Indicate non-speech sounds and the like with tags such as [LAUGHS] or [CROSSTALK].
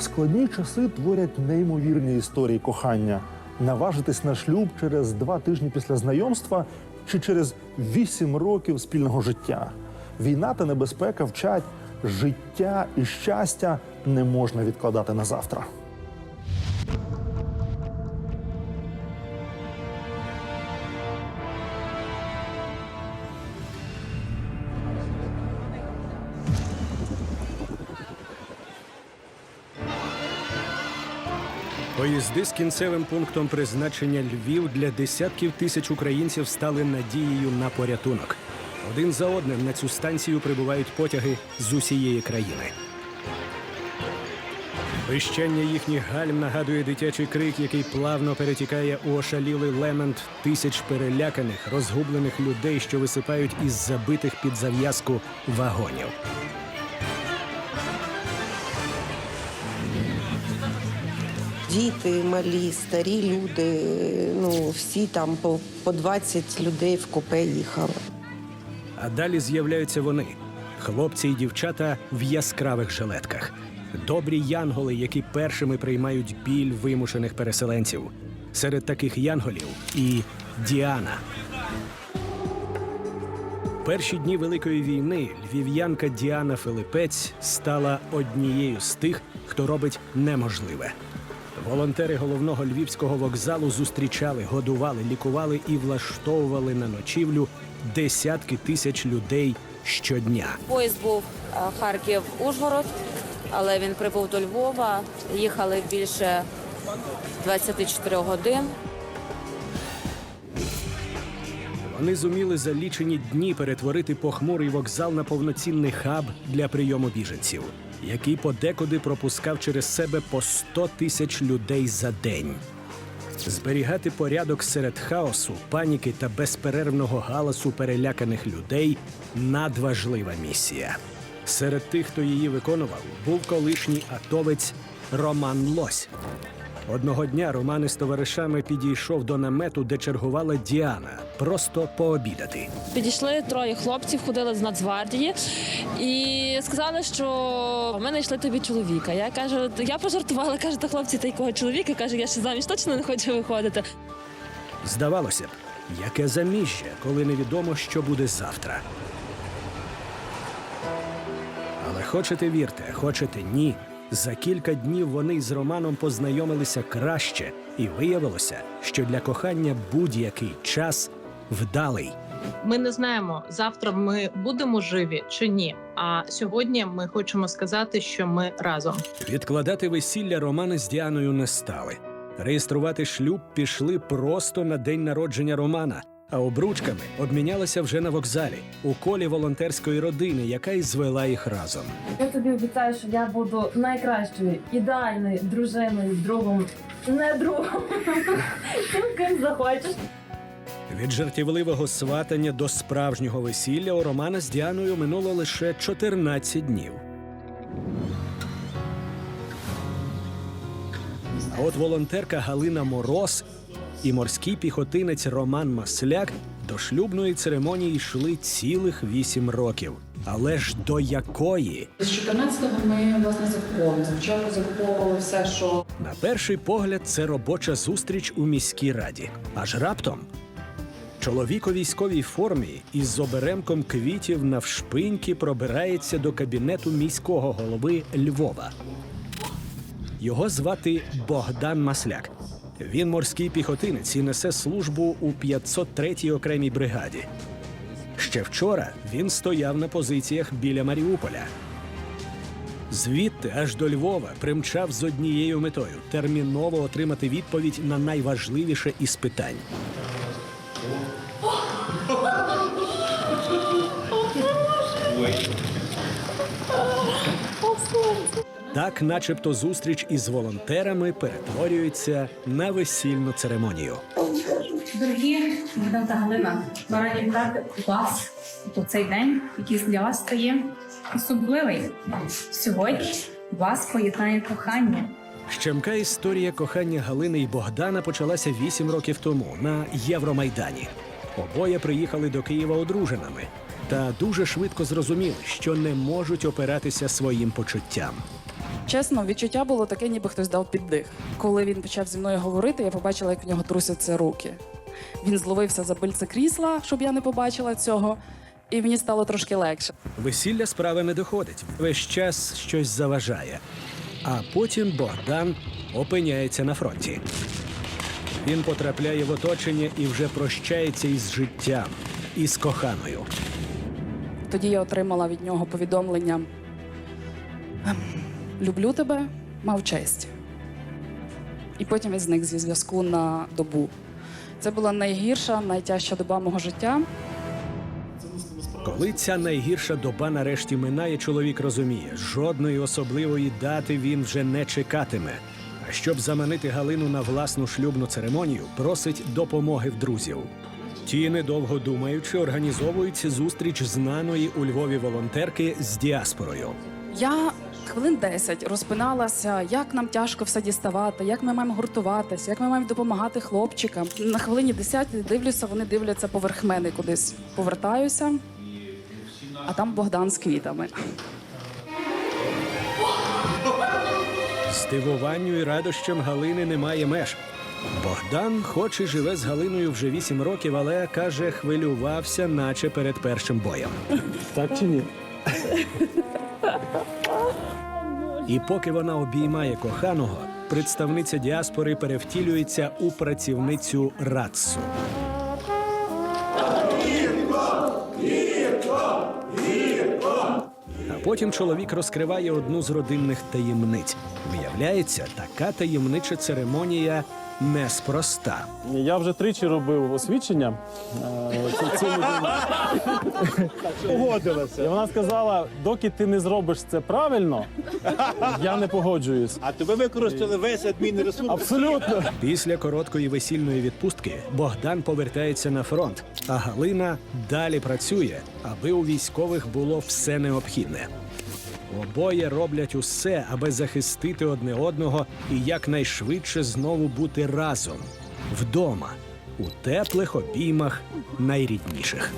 Складні часи творять неймовірні історії кохання. Наважитись на шлюб через два тижні після знайомства чи через вісім років спільного життя. Війна та небезпека вчать життя і щастя не можна відкладати на завтра. Поїзди з кінцевим пунктом призначення Львів для десятків тисяч українців стали надією на порятунок. Один за одним на цю станцію прибувають потяги з усієї країни. Вищання їхніх гальм нагадує дитячий крик, який плавно перетікає у ошалілий лемент тисяч переляканих, розгублених людей, що висипають із забитих під зав'язку вагонів. Діти малі, старі люди, ну всі там по, по 20 людей в купе їхали. А далі з'являються вони хлопці і дівчата в яскравих жилетках, добрі янголи, які першими приймають біль вимушених переселенців. Серед таких янголів і Діана. Перші дні Великої війни львів'янка Діана Филипець стала однією з тих, хто робить неможливе. Волонтери головного львівського вокзалу зустрічали, годували, лікували і влаштовували на ночівлю десятки тисяч людей щодня. Поїзд був е, Харків-Ужгород, але він прибув до Львова. Їхали більше 24 годин. Вони зуміли за лічені дні перетворити похмурий вокзал на повноцінний хаб для прийому біженців, який подекуди пропускав через себе по 100 тисяч людей за день. Зберігати порядок серед хаосу, паніки та безперервного галасу переляканих людей надважлива місія. Серед тих, хто її виконував, був колишній атовець Роман Лось. Одного дня Роман із товаришами підійшов до намету, де чергувала Діана, просто пообідати. Підійшли троє хлопців, ходили з Нацгвардії і сказали, що ми знайшли тобі чоловіка. Я кажу, я пожартувала, каже, та хлопці, та якого чоловіка? каже, я ще заміж точно не хочу виходити. Здавалося б, яке заміжжя, коли невідомо, що буде завтра. Але хочете вірте, хочете ні. За кілька днів вони з Романом познайомилися краще, і виявилося, що для кохання будь-який час вдалий. Ми не знаємо, завтра ми будемо живі чи ні. А сьогодні ми хочемо сказати, що ми разом. Відкладати весілля Романа з Діаною не стали. Реєструвати шлюб пішли просто на день народження Романа, а обручками обмінялися вже на вокзалі у колі волонтерської родини, яка й звела їх разом. Я тобі обіцяю, що я буду найкращою, ідеальною дружиною, другом, не другом. [LAUGHS] Тим, ким захочеш. Від жартівливого сватання до справжнього весілля у Романа з Діаною минуло лише 14 днів. А от волонтерка Галина Мороз і морський піхотинець Роман Масляк до шлюбної церемонії йшли цілих вісім років. Але ж до якої? З 14-го ми власне закуповуємо. Спочатку закуповували все, що На перший погляд, це робоча зустріч у міській раді. Аж раптом чоловік у військовій формі із оберемком квітів навшпиньки пробирається до кабінету міського голови Львова. Його звати Богдан Масляк. Він морський піхотинець і несе службу у 503-й окремій бригаді. Ще вчора він стояв на позиціях біля Маріуполя. Звідти аж до Львова примчав з однією метою терміново отримати відповідь на найважливіше із питань. Так, начебто, зустріч із волонтерами перетворюється на весільну церемонію. Дорогі Богдан та Галина, ми раді вітати вас у цей день, який для вас стає особливий. Сьогодні вас поєднає кохання. Щемка історія кохання Галини і Богдана почалася вісім років тому на Євромайдані. Обоє приїхали до Києва одруженими та дуже швидко зрозуміли, що не можуть опиратися своїм почуттям. Чесно, відчуття було таке, ніби хтось дав піддих. Коли він почав зі мною говорити, я побачила, як в нього трусяться руки. Він зловився за бильце крісла, щоб я не побачила цього, і мені стало трошки легше. Весілля справи не доходить. Весь час щось заважає. А потім Богдан опиняється на фронті. Він потрапляє в оточення і вже прощається із життям, із коханою. Тоді я отримала від нього повідомлення: «Ем, Люблю тебе, мав честь. І потім він зник зі зв'язку на добу. Це була найгірша, найтяжча доба мого життя. Коли ця найгірша доба нарешті минає, чоловік розуміє, жодної особливої дати він вже не чекатиме. А щоб заманити Галину на власну шлюбну церемонію, просить допомоги в друзів. Ті, недовго думаючи, організовують зустріч знаної у Львові волонтерки з діаспорою. Я хвилин 10 розпиналася, як нам тяжко все діставати, як ми маємо гуртуватися, як ми маємо допомагати хлопчикам. На хвилині 10 дивлюся, вони дивляться поверх мене кудись. Повертаюся, а там Богдан з квітами. Здивуванню і радощам Галини немає меж. Богдан, хоч і живе з Галиною вже вісім років, але каже, хвилювався, наче перед першим боєм. Так чи ні? І поки вона обіймає коханого, представниця діаспори перевтілюється у працівницю РАЦСу. А потім чоловік розкриває одну з родинних таємниць. Виявляється, така таємнича церемонія неспроста. Я вже тричі робив освідчення. е, цю- цю людину. Погодилася. І вона сказала: доки ти не зробиш це правильно, я не погоджуюсь. А тебе використали весь адмінресурс. Абсолютно. Після короткої весільної відпустки Богдан повертається на фронт, а Галина далі працює, аби у військових було все необхідне. Обоє роблять усе, аби захистити одне одного і якнайшвидше знову бути разом вдома, у теплих обіймах найрідніших.